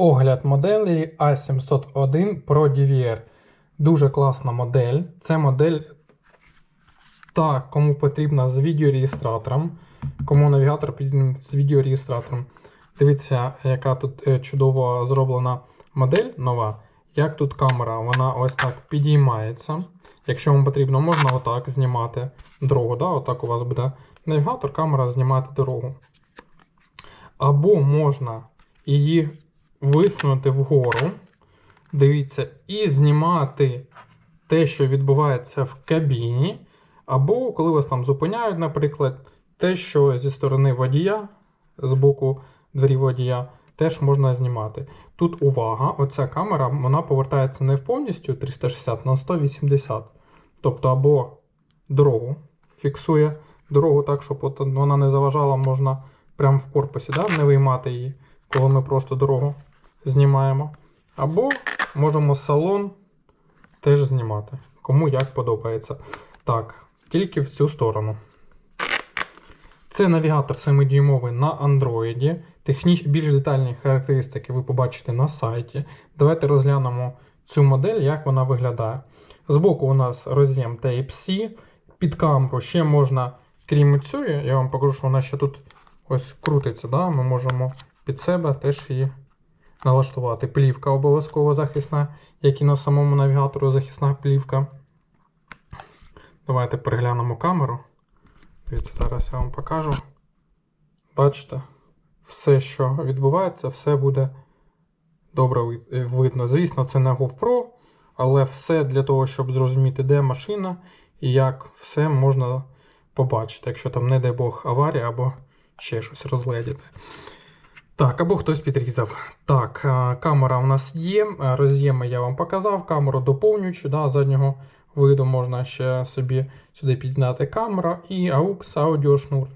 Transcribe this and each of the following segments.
Огляд моделі A701 Pro DVR. Дуже класна модель. Це модель та кому потрібна з відеореєстратором. Кому навігатор потрібен з відеореєстратором. Дивіться, яка тут е, чудово зроблена модель нова. Як тут камера, вона ось так підіймається. Якщо вам потрібно, можна отак знімати дорогу. Да? Отак у вас буде навігатор, камера знімати дорогу. Або можна її висунути вгору. Дивіться, і знімати те, що відбувається в кабіні. Або коли вас там зупиняють, наприклад, те, що зі сторони водія, з боку двері водія, теж можна знімати. Тут увага, оця камера вона повертається не в повністю 360 на 180. Тобто, або дорогу фіксує дорогу так, щоб вона не заважала, можна прямо в корпусі да, не виймати її, коли ми просто дорогу знімаємо. Або можемо салон теж знімати. Кому як подобається. Так, тільки в цю сторону. Це навігатор 7-дюймовий на Android. Техніч... Більш детальні характеристики ви побачите на сайті. Давайте розглянемо цю модель, як вона виглядає. Збоку у нас роз'єм Type-C. Під камеру ще можна, крім цієї, я вам покажу, що вона ще тут ось крутиться. Да? Ми можемо під себе теж її налаштувати. Плівка обов'язково захисна, як і на самому навігатору захисна плівка. Давайте переглянемо камеру. Дивіться, зараз я вам покажу. Бачите, все, що відбувається, все буде добре видно. Звісно, це не GoPro, але все для того, щоб зрозуміти, де машина і як все можна побачити, якщо там, не дай Бог, аварія або ще щось розгледіти. Так, або хтось підрізав. Так, камера у нас є. Роз'єми я вам показав. Камеру доповнюючу, да, заднього виду можна ще собі сюди під'єднати камера і AUX аудіошнур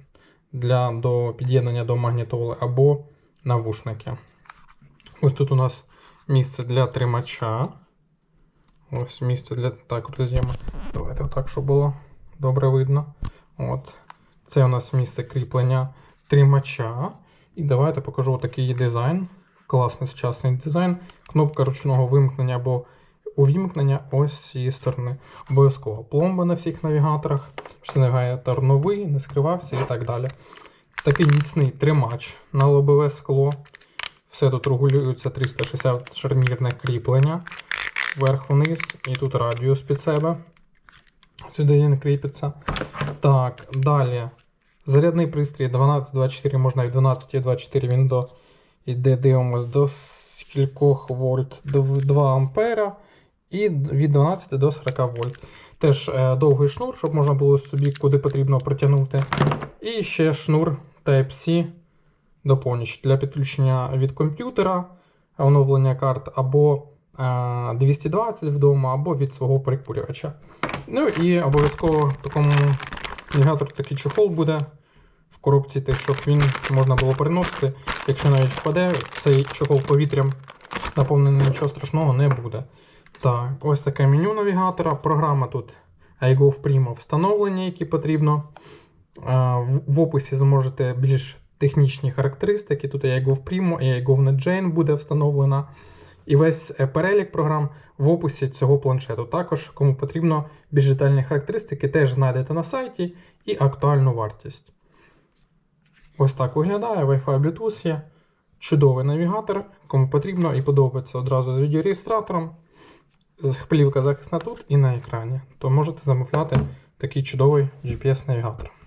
для до під'єднання до магнітоли або навушники. Ось тут у нас місце для тримача. Ось місце для так, роз'єми. Давайте так, щоб було добре видно. От. Це у нас місце кріплення тримача. І давайте покажу такий дизайн. Класний сучасний дизайн. Кнопка ручного вимкнення або увімкнення ось з цієї сторони. Обов'язково пломба на всіх навігаторах, що навігатор новий, не скривався і так далі. Такий міцний тримач на лобове скло. Все тут регулюється 360 шарнірне кріплення. Вверх-вниз, і тут радіус під себе. Сюди він кріпиться. Так, далі. Зарядний пристрій 12-24, можна і 12-24 він до йде, дивимось, до скількох вольт, до 2 ампера і від 12 до 40 вольт. Теж е, довгий шнур, щоб можна було собі куди потрібно протягнути. І ще шнур Type-C до повністю для підключення від комп'ютера, оновлення карт або е, 220 вдома, або від свого прикурювача. Ну і обов'язково в такому навігатору такий чохол буде в коробці, те, щоб він можна було переносити. Якщо навіть впаде, цей чохол повітрям наповнений нічого страшного не буде. Так, ось таке меню навігатора. Програма тут iGo Primo встановлення, які потрібно. Е, В описі зможете більш технічні характеристики. Тут iGo Primo, і iGo NetJane буде встановлена. І весь е, перелік програм в описі цього планшету. Також, кому потрібно більш детальні характеристики, теж знайдете на сайті і актуальну вартість. Ось так виглядає Wi-Fi Bluetooth є. Чудовий навігатор. Кому потрібно і подобається одразу з відеореєстратором. Плівка захисна тут і на екрані. То можете замовляти такий чудовий GPS-навігатор.